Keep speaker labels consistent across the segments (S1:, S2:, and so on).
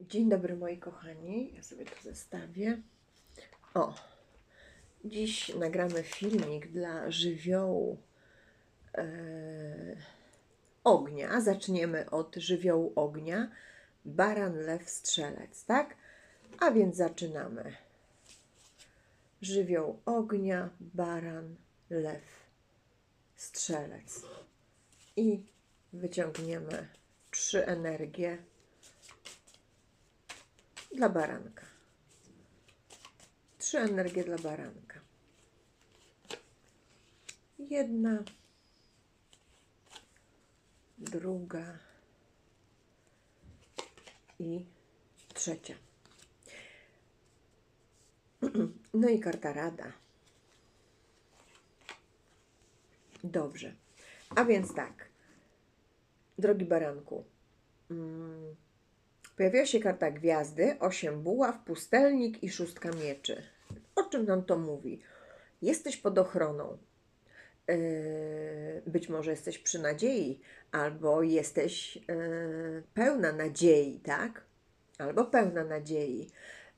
S1: Dzień dobry moi kochani, ja sobie to zestawię. O, dziś nagramy filmik dla żywiołu e, ognia. Zaczniemy od żywiołu ognia. Baran, lew, strzelec, tak? A więc zaczynamy. Żywioł ognia, baran, lew, strzelec. I wyciągniemy trzy energie dla baranka. Trzy energie dla baranka. Jedna, druga i trzecia. No i karta rada. Dobrze. A więc tak, drogi baranku. Pojawiła się karta gwiazdy, osiem buław, pustelnik i szóstka mieczy. O czym nam to mówi? Jesteś pod ochroną. Yy, Być może jesteś przy nadziei, albo jesteś yy, pełna nadziei, tak? Albo pełna nadziei.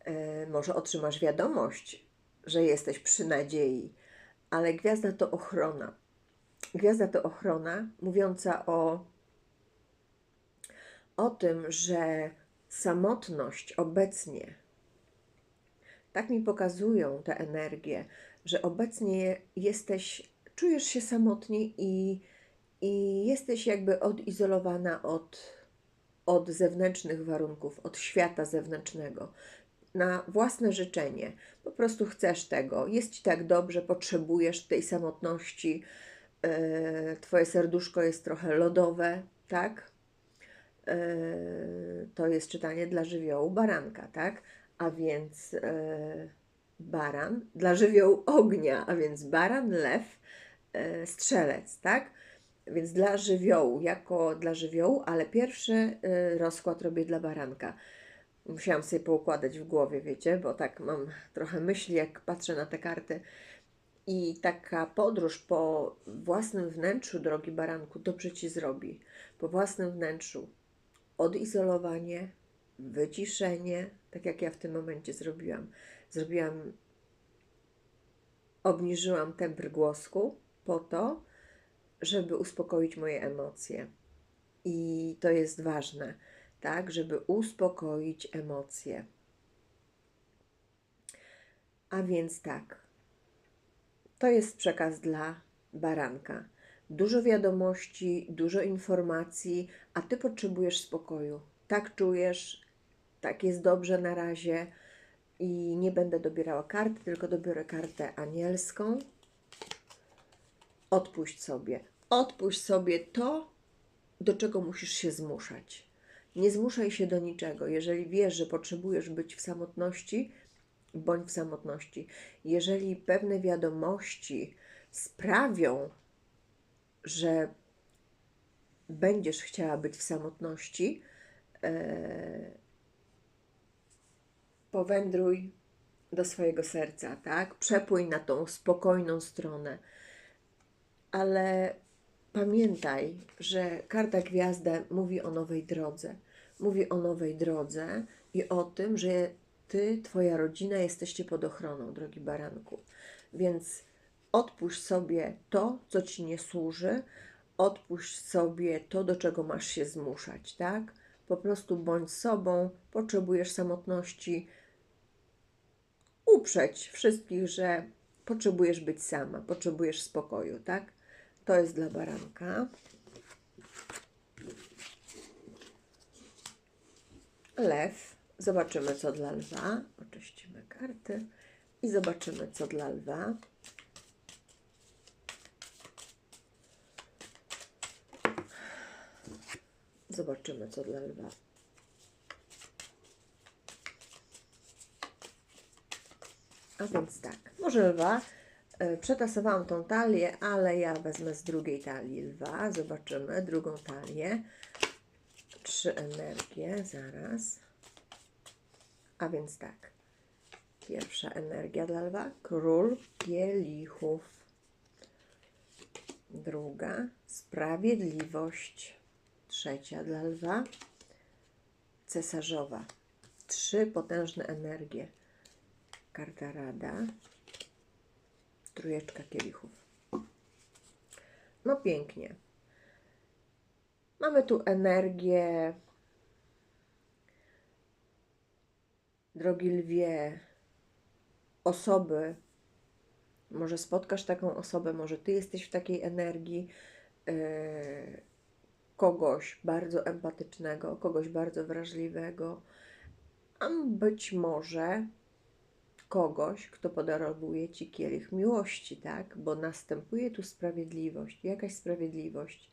S1: Yy, Może otrzymasz wiadomość, że jesteś przy nadziei, ale gwiazda to ochrona. Gwiazda to ochrona mówiąca o, o tym, że samotność obecnie, tak mi pokazują te energie, że obecnie jesteś, czujesz się samotnie i, i jesteś jakby odizolowana od, od zewnętrznych warunków, od świata zewnętrznego. Na własne życzenie. Po prostu chcesz tego. Jest ci tak dobrze, potrzebujesz tej samotności. Yy, Twoje serduszko jest trochę lodowe, tak? Yy, to jest czytanie dla żywiołu baranka, tak? A więc yy, baran dla żywiołu ognia, a więc baran, lew, yy, strzelec, tak? Więc dla żywiołu, jako dla żywiołu, ale pierwszy rozkład robię dla baranka. Musiałam sobie poukładać w głowie, wiecie, bo tak mam trochę myśli, jak patrzę na te karty. I taka podróż po własnym wnętrzu, drogi baranku, dobrze ci zrobi. Po własnym wnętrzu, odizolowanie, wyciszenie, tak jak ja w tym momencie zrobiłam. Zrobiłam, obniżyłam temper głosku po to, żeby uspokoić moje emocje. I to jest ważne, tak, żeby uspokoić emocje. A więc tak, to jest przekaz dla baranka dużo wiadomości, dużo informacji, a ty potrzebujesz spokoju. Tak czujesz, tak jest dobrze na razie i nie będę dobierała karty, tylko dobiorę kartę anielską. Odpuść sobie. Odpuść sobie to, do czego musisz się zmuszać. Nie zmuszaj się do niczego. Jeżeli wiesz, że potrzebujesz być w samotności, bądź w samotności. Jeżeli pewne wiadomości sprawią, że będziesz chciała być w samotności, e, powędruj do swojego serca, tak? Przepłyń na tą spokojną stronę. Ale pamiętaj, że karta gwiazda mówi o nowej drodze. Mówi o nowej drodze i o tym, że ty, twoja rodzina jesteście pod ochroną, drogi baranku. Więc odpuść sobie to, co ci nie służy, odpuść sobie to, do czego masz się zmuszać, tak? Po prostu bądź sobą, potrzebujesz samotności. Uprzeć wszystkich, że potrzebujesz być sama, potrzebujesz spokoju, tak? To jest dla baranka. Lew. Zobaczymy, co dla lwa. Oczyścimy karty i zobaczymy, co dla lwa. Zobaczymy, co dla lwa. A więc tak, może lwa. E, Przetasowałam tą talię, ale ja wezmę z drugiej talii lwa. Zobaczymy drugą talię. Trzy energie, zaraz. A więc tak. Pierwsza energia dla lwa. Król kielichów. Druga. Sprawiedliwość. Trzecia dla lwa. Cesarzowa. trzy potężne energie. Karta Rada, trójeczka kielichów. No pięknie. Mamy tu energię, drogi lwie, osoby. Może spotkasz taką osobę, może ty jesteś w takiej energii yy, kogoś bardzo empatycznego, kogoś bardzo wrażliwego, a być może kogoś, kto podarowuje ci kielich miłości, tak? Bo następuje tu sprawiedliwość, jakaś sprawiedliwość.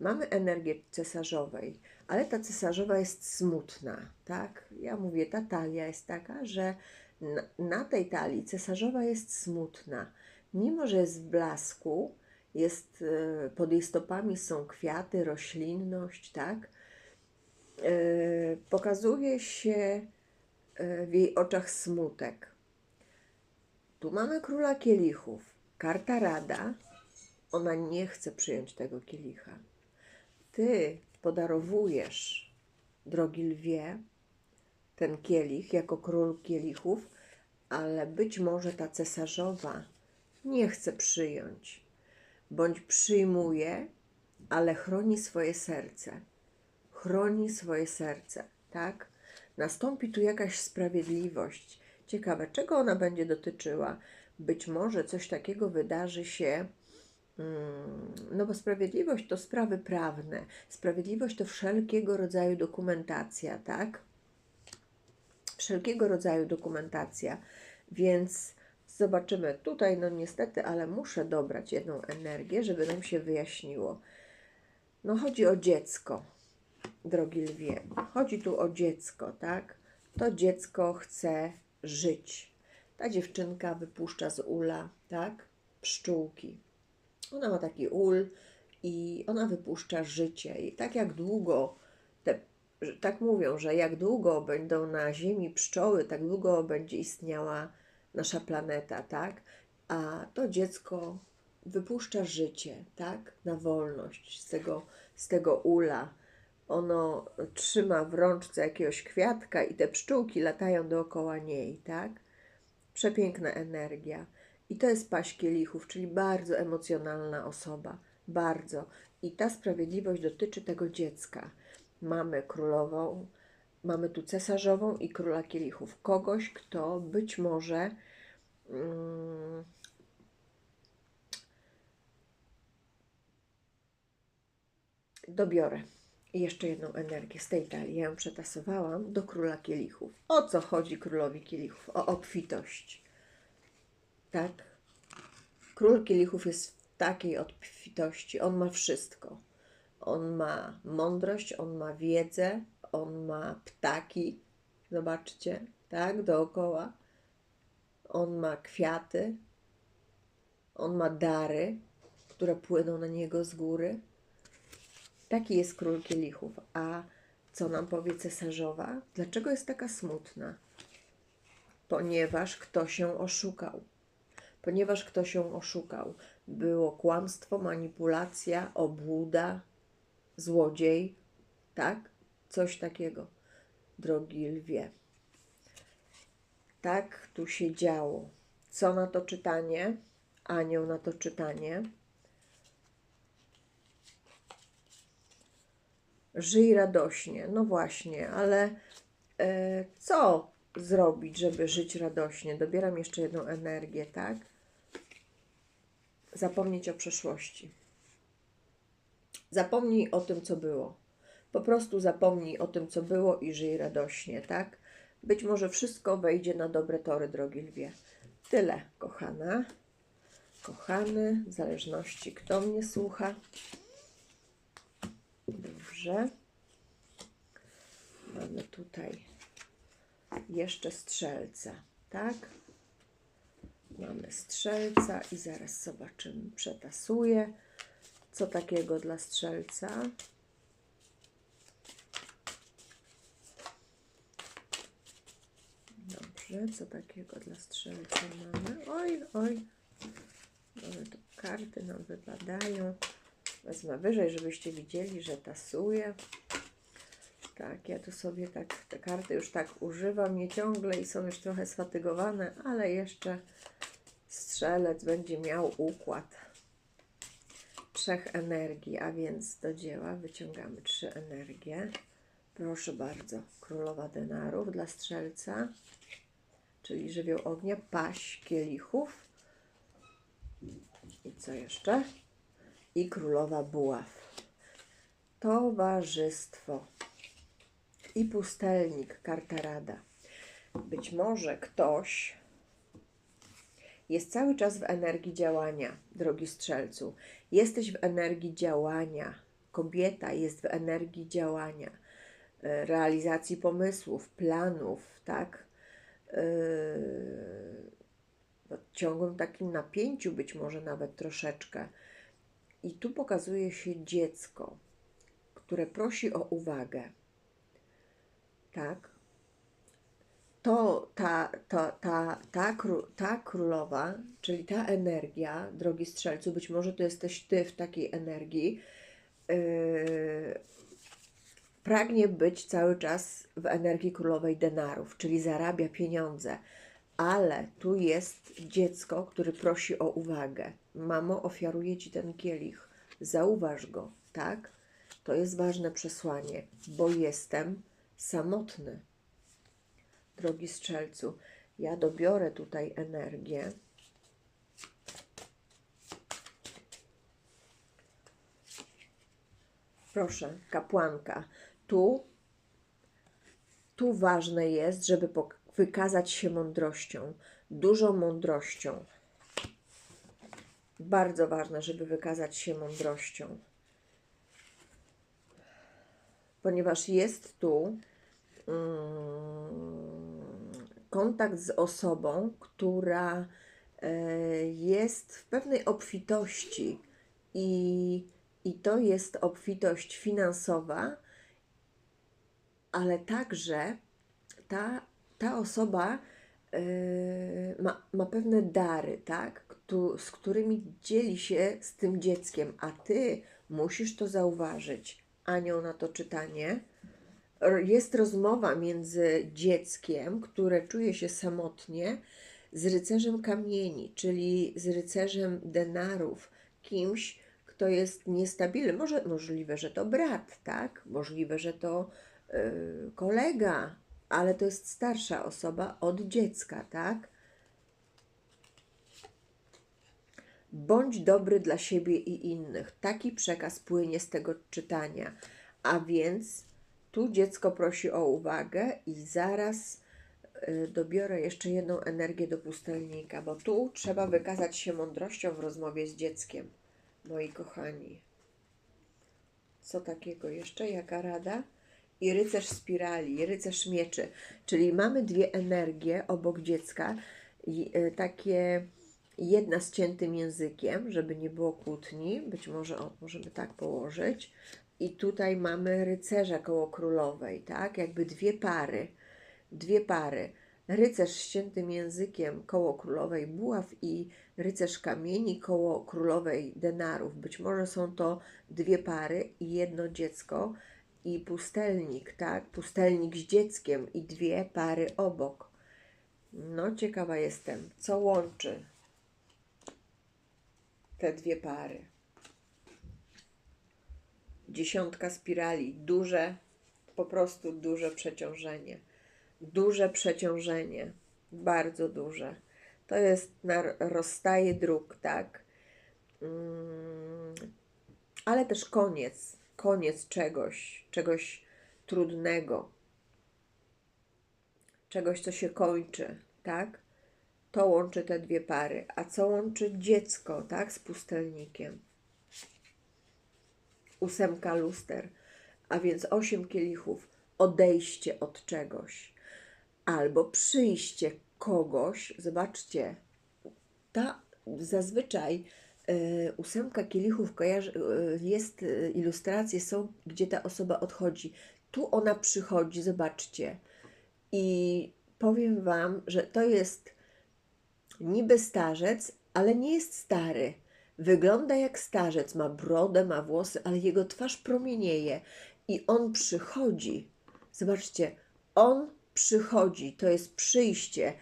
S1: Mamy energię cesarzowej, ale ta cesarzowa jest smutna, tak? Ja mówię, ta talia jest taka, że na, tej talii cesarzowa jest smutna. Mimo, że jest w blasku, jest e, pod jej stopami są kwiaty, roślinność, tak? E, Pokazuje się e, w jej oczach smutek. Tu mamy króla kielichów. Karta rada. Ona nie chce przyjąć tego kielicha. Ty podarowujesz, drogi lwie, ten kielich jako król kielichów, ale być może ta cesarzowa nie chce przyjąć, bądź przyjmuje, ale chroni swoje serce. Chroni swoje serce, tak? Nastąpi tu jakaś sprawiedliwość. Ciekawe, czego ona będzie dotyczyła? Być może coś takiego wydarzy się. mm, No bo sprawiedliwość to sprawy prawne. Sprawiedliwość to wszelkiego rodzaju dokumentacja, tak? Wszelkiego rodzaju dokumentacja. Więc zobaczymy tutaj, no niestety, ale muszę dobrać jedną energię, żeby nam się wyjaśniło. No chodzi o dziecko, drogi lwie. Chodzi tu o dziecko, tak? To dziecko chce żyć. Ta dziewczynka wypuszcza z ula, tak? Pszczółki. Ona ma taki ul i ona wypuszcza życie. I tak jak długo te, tak mówią, że jak długo będą na Ziemi pszczoły, tak długo będzie istniała nasza planeta, tak? A to dziecko wypuszcza życie, tak? Na wolność z tego, z tego ula. Ono trzyma w rączce jakiegoś kwiatka i te pszczółki latają dookoła niej, tak? Przepiękna energia. I to jest paść kielichów, czyli bardzo emocjonalna osoba. Bardzo. I ta sprawiedliwość dotyczy tego dziecka. Mamy królową, mamy tu cesarzową i króla kielichów. Kogoś, kto być może mm, dobiorę jeszcze jedną energię z tej talii. Ja ją przetasowałam do króla kielichów. O co chodzi królowi kielichów? O obfitość. Tak? Król kielichów jest w takiej obfitości. On ma wszystko. On ma mądrość, on ma wiedzę, on ma ptaki. Zobaczcie, tak? Dookoła. On ma kwiaty. On ma dary, które płyną na niego z góry. Taki jest król kielichów. A co nam powie cesarzowa? Dlaczego jest taka smutna? Ponieważ ktoś się oszukał. Ponieważ ktoś się oszukał. Było kłamstwo, manipulacja, obłuda, złodziej, tak? Coś takiego, drogi lwie. Tak tu się działo. Co na to czytanie? Anioł na to czytanie. Żyj radośnie. No właśnie, ale e, co zrobić, żeby żyć radośnie? Dobieram jeszcze jedną energię, tak? Zapomnieć o przeszłości. Zapomnij o tym, co było. Po prostu zapomnij o tym, co było i żyj radośnie, tak? Być może wszystko wejdzie na dobre tory, drogi lwie. Tyle, kochana. Kochany, w zależności kto mnie słucha. Dobrze. Mamy tutaj jeszcze strzelca, tak? Mamy strzelca i zaraz zobaczymy. Przetasuję. Co takiego dla strzelca? Co takiego dla strzelca mamy? Oj, oj. Mamy tu karty, nam wypadają. Wezmę wyżej, żebyście widzieli, że tasuję. Tak, ja tu sobie tak, te karty już tak używam nie ciągle i są już trochę sfatygowane, ale jeszcze strzelec będzie miał układ trzech energii, a więc do dzieła wyciągamy trzy energie. Proszę bardzo, królowa denarów dla strzelca, czyli żywioł ognia, paść kielichów. I co jeszcze? I królowa buław. Towarzystwo. I pustelnik, karta rada. Być może ktoś jest cały czas w energii działania, drogi strzelcu. Jesteś w energii działania. Kobieta jest w energii działania, e, realizacji pomysłów, planów, tak? Yy, w ciągłym takim napięciu, być może nawet troszeczkę. I tu pokazuje się dziecko, które prosi o uwagę. Tak? To ta, ta, ta, ta, ta królowa, czyli ta energia, drogi strzelcu, być może to jesteś ty w takiej energii, yy, pragnie być cały czas w energii królowej denarów, czyli zarabia pieniądze. Ale tu jest dziecko, które prosi o uwagę. Mamo, ofiaruję ci ten kielich. Zauważ go, tak? To jest ważne przesłanie, bo jestem samotny. Drogi strzelcu, ja dobiorę tutaj energię. Proszę, kapłanka. Tu, tu ważne jest, żeby wykazać się mądrością, dużą mądrością. Bardzo ważne, żeby wykazać się mądrością. Ponieważ jest tu mm, kontakt z osobą, która e, jest w pewnej obfitości i, i to jest obfitość finansowa, ale także ta, ta osoba e, ma, ma pewne dary, tak? Któ- z którymi dzieli się z tym dzieckiem, a ty musisz to zauważyć. Anioł na to czytanie. Jest rozmowa między dzieckiem, które czuje się samotnie, z rycerzem kamieni, czyli z rycerzem denarów, kimś, kto jest niestabilny. Może możliwe, że to brat, tak? Możliwe, że to kolega, ale to jest starsza osoba od dziecka, tak? Bądź dobry dla siebie i innych. Taki przekaz płynie z tego czytania. A więc tu dziecko prosi o uwagę i zaraz y, dobiorę jeszcze jedną energię do pustelnika, bo tu trzeba wykazać się mądrością w rozmowie z dzieckiem, moi kochani. Co takiego jeszcze? Jaka rada? I rycerz spirali, rycerz mieczy. Czyli mamy dwie energie obok dziecka, i, y, takie jedna z ciętym językiem, żeby nie było kłótni, być może o, możemy tak położyć. I tutaj mamy rycerza koło królowej, tak? Jakby dwie pary, dwie pary. Rycerz z ciętym językiem koło królowej buław i rycerz kamieni koło królowej denarów. Być może są to dwie pary i jedno dziecko i pustelnik, tak? Pustelnik z dzieckiem i dwie pary obok. No, ciekawa jestem, co łączy te dwie pary. Dziesiątka spirali, duże, po prostu duże przeciążenie. Duże przeciążenie, bardzo duże. To jest na rozstaje dróg, tak? Mm, ale też koniec, koniec czegoś, czegoś trudnego, czegoś, co się kończy, tak? To łączy te dwie pary. A co łączy dziecko, tak, z pustelnikiem? Ósemka luster, a więc osiem kielichów, odejście od czegoś, albo przyjście kogoś. Zobaczcie, ta zazwyczaj ósemka kielichów kojarzy, e, jest, e, ilustracje są, gdzie ta osoba odchodzi. Tu ona przychodzi, zobaczcie. I powiem Wam, że to jest niby starzec, ale nie jest stary. Wygląda jak starzec, ma brodę, ma włosy, ale jego twarz promienieje i on przychodzi. Zobaczcie, on przychodzi, to jest przyjście e,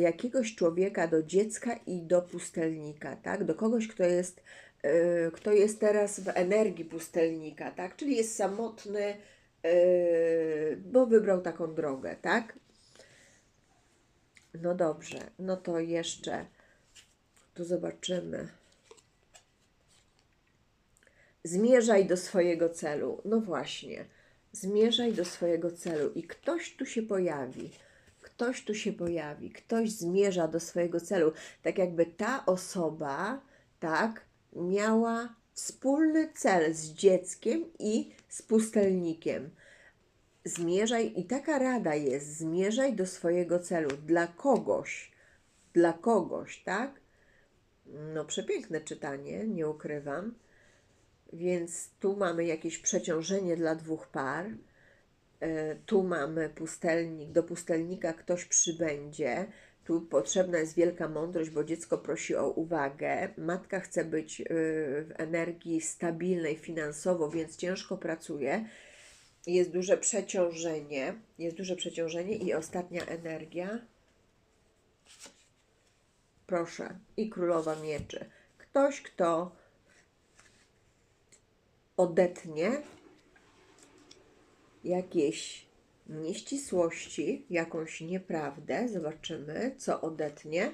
S1: jakiegoś człowieka do dziecka i do pustelnika, tak? Do kogoś, kto jest, e, kto jest teraz w energii pustelnika, tak? Czyli jest samotny, e, bo wybrał taką drogę, tak? No dobrze, no to jeszcze tu zobaczymy. Zmierzaj do swojego celu. No właśnie, zmierzaj do swojego celu i ktoś tu się pojawi. Ktoś tu się pojawi, ktoś zmierza do swojego celu. Tak jakby ta osoba, tak, miała wspólny cel z dzieckiem i z pustelnikiem. Zmierzaj, i taka rada jest: zmierzaj do swojego celu dla kogoś, dla kogoś, tak? No, przepiękne czytanie, nie ukrywam. Więc tu mamy jakieś przeciążenie dla dwóch par. E, Tu mamy pustelnik, do pustelnika ktoś przybędzie. Tu potrzebna jest wielka mądrość, bo dziecko prosi o uwagę. Matka chce być y, w energii stabilnej finansowo, więc ciężko pracuje. Jest duże przeciążenie. Jest duże przeciążenie i ostatnia energia. Proszę. I królowa mieczy. Ktoś, kto odetnie jakieś nieścisłości, jakąś nieprawdę. Zobaczymy, co odetnie.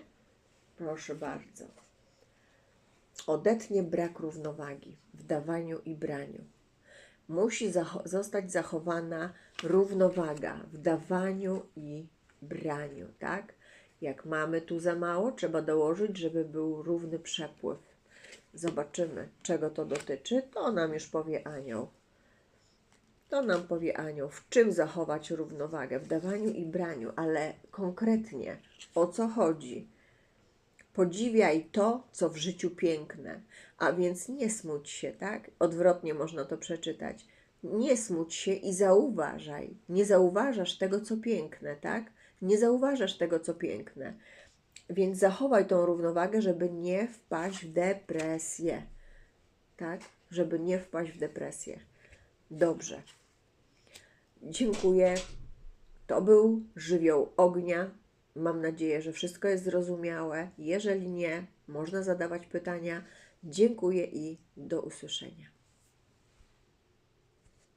S1: Proszę bardzo. Odetnie brak równowagi w dawaniu i braniu. Musi zacho- zostać zachowana równowaga w dawaniu i braniu, tak? Jak mamy tu za mało, trzeba dołożyć, żeby był równy przepływ. Zobaczymy, czego to dotyczy. To nam już powie anioł. To nam powie anioł, w czym zachować równowagę, w dawaniu i braniu, ale konkretnie o co chodzi. Podziwiaj to, co w życiu piękne, a więc nie smuć się, tak? Odwrotnie można to przeczytać. Nie smuć się i zauważaj. Nie zauważasz tego, co piękne, tak? Nie zauważasz tego, co piękne. Więc zachowaj tą równowagę, żeby nie wpaść w depresję. Tak? Żeby nie wpaść w depresję. Dobrze. Dziękuję. To był żywioł ognia. Mam nadzieję, że wszystko jest zrozumiałe. Jeżeli nie, można zadawać pytania. Dziękuję i do usłyszenia.